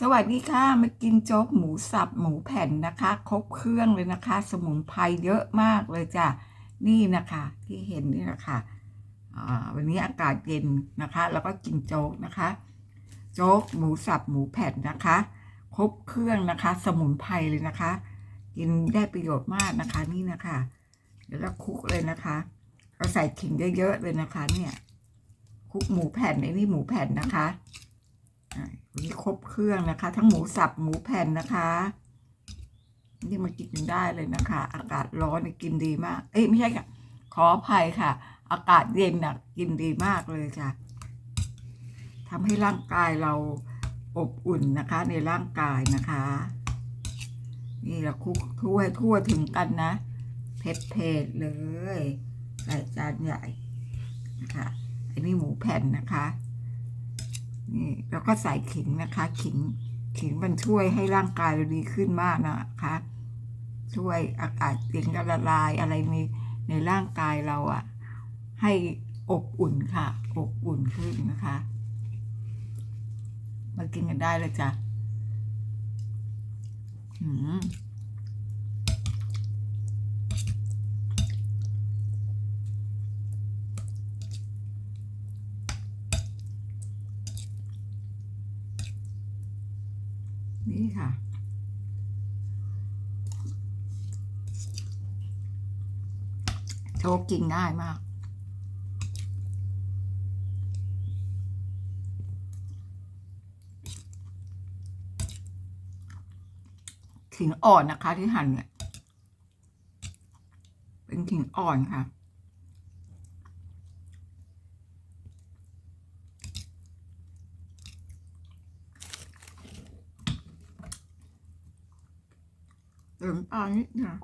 สวัสดีค่ะ มากินโจ๊กหมูสับหมูแผ่นนะคะ ครบเครื่องเลยนะคะ สมุนไพรเยอะมากเลยจ้ะ นี่นะคะ ที่เห็นนี่นะคะวันนี้อากาศเย็นนะคะ แล้วก็กินโจ๊กนะคะ โจ๊กหมูสับหมูแผ่นนะคะ ครบเครื่องนะคะ สมุนไพรเลยนะคะ กินได้ประโยชน์มากนะคะนี่นะคะ เดี๋ยวเราคลุกเลยนะคะเราใส่ขิงเยอะๆเลยนะคะ เนี่ยคลุกหมูแผ่นไอ้นี่หมูแผ่นนะคะ นนี้ครบเครื่องนะคะ ทั้งหมูสับหมูแผ่นนะคะ นี่มากินได้เลยนะคะ อากาศร้อนกินดีมาก เอ้ยไม่ใช่ค่ะ ขออภัยค่ะ อากาศเย็นน่ะกินดีมากเลยค่ะทำให้ร่างกายเราอบอุ่นนะคะ ในร่างกายนะคะ นี่เราคลุกทั่วให้ทั่วถึงกันนะเผ็ดเผ็ดเลยใส่จานใหญ่นะคะอันนี้หมูแผ่นนะคะ นี่แล้วก็ใส่ขิงนะคะ ขิงขิงมันช่วยให้ร่างกายเราดีขึ้นมากนะคะ ช่วยอากาศเย็นก็ละลายอะไรในในร่างกายเราอะ ให้อบอุ่นค่ะ อบอุ่นขึ้นนะคะ มากินกันได้เลยจ้ะ อืม นี่ค่ะ โชกกินง่ายมาก ขิงอ่อนนะคะที่หั่นเนี่ย เป็นขิงอ่อนค่ะ ติมปลานิดหน่อย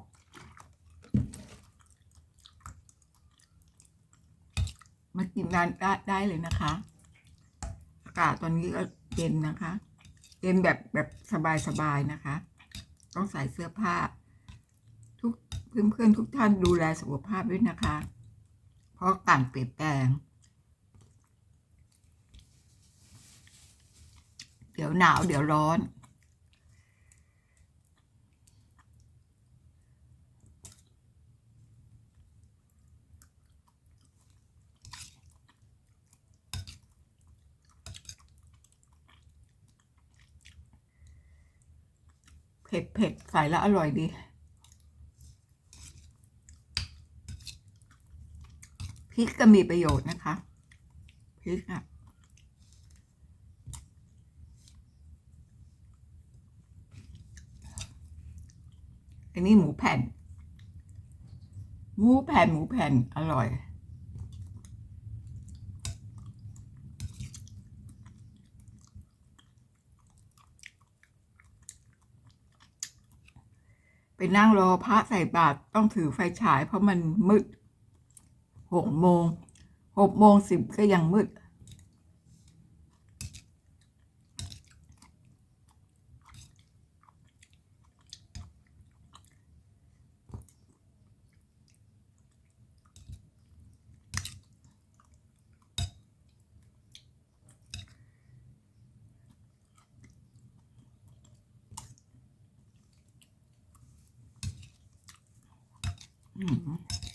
มากินนานได้ได้เลยนะคะ อากาศตอนนี้ก็เย็นนะคะ เย็นแบบแบบสบายๆนะคะ ต้องใส่เสื้อผ้า ทุกเพื่อนเพื่อนๆทุกท่านดูแลสุขภาพด้วยนะคะ เพราะการเปลี่ยนแปลง เดี๋ยวหนาวเดี๋ยวร้อน ผ็ดเผ็ดใส่แล้วอร่อยดี พริกก็มีประโยชน์นะคะ พริกอะอันนี้หมูแผ่น หมูแผ่นหมูแผ่นอร่อย นั่งรอพระใส่บาตรต้องถือไฟฉายเพราะมันมืดหกโมงหกโมงสิบก็ยังมืด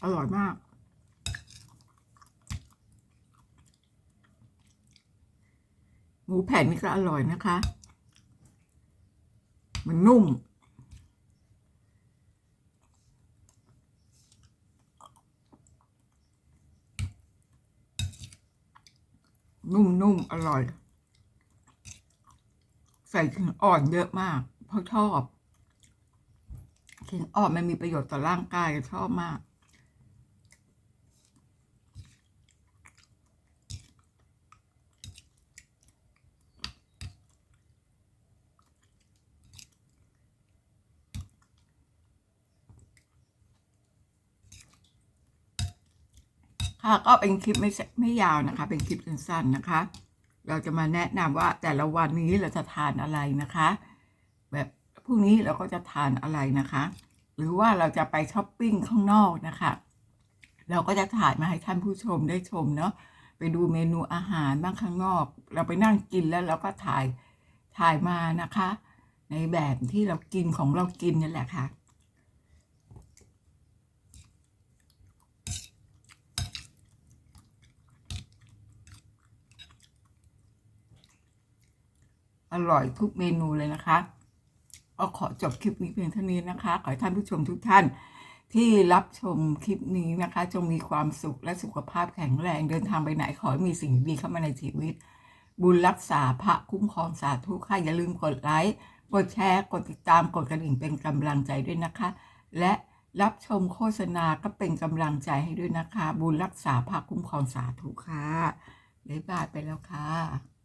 อร่อยมาก หมูแผ่นนี่ก็อร่อยนะคะ มันนุ่ม นุ่มๆอร่อย ใส่ขิงอ่อนเยอะมาก เพราะชอบ ขิงอ่อนมันมีประโยชน์ต่อร่างกายชอบมาก ค่ะก็เป็นคลิปไม่ไม่ยาวนะคะ เป็นคลิปสั้นๆนะคะ เราจะมาแนะนำว่าแต่ละวันนี้เราจะทานอะไรนะคะ พรุ่งนี้เราก็จะทานอะไรนะคะ หรือว่าเราจะไปช้อปปิ้งข้างนอกนะคะ เราก็จะถ่ายมาให้ท่านผู้ชมได้ชมเนาะไปดูเมนูอาหารบ้างข้างนอก เราไปนั่งกินแล้วเราก็ถ่ายถ่ายมานะคะ ในแบบที่เรากินของเรากินนั่นแหละค่ะอร่อยทุกเมนูเลยนะคะ ก็ขอจบคลิปนี้เพียงเท่านี้นะคะ ขอให้ท่านผู้ชมทุกท่าน ที่รับชมคลิปนี้นะคะ จงมีความสุขและสุขภาพแข็งแรงเดินทางไปไหนขอให้มีสิ่งดีเข้ามาในชีวิต บุญรักษาพระคุ้มครองสาธุค่ะอย่าลืมกดไลค์กดแชร์กดติดตามกดกระดิ่งเป็นกำลังใจด้วยนะคะ และรับชมโฆษณาก็เป็นกำลังใจให้ด้วยนะคะ บุญรักษาพระคุ้มครองสาธุค่ะบ๊ายบายไปแล้วค่ะ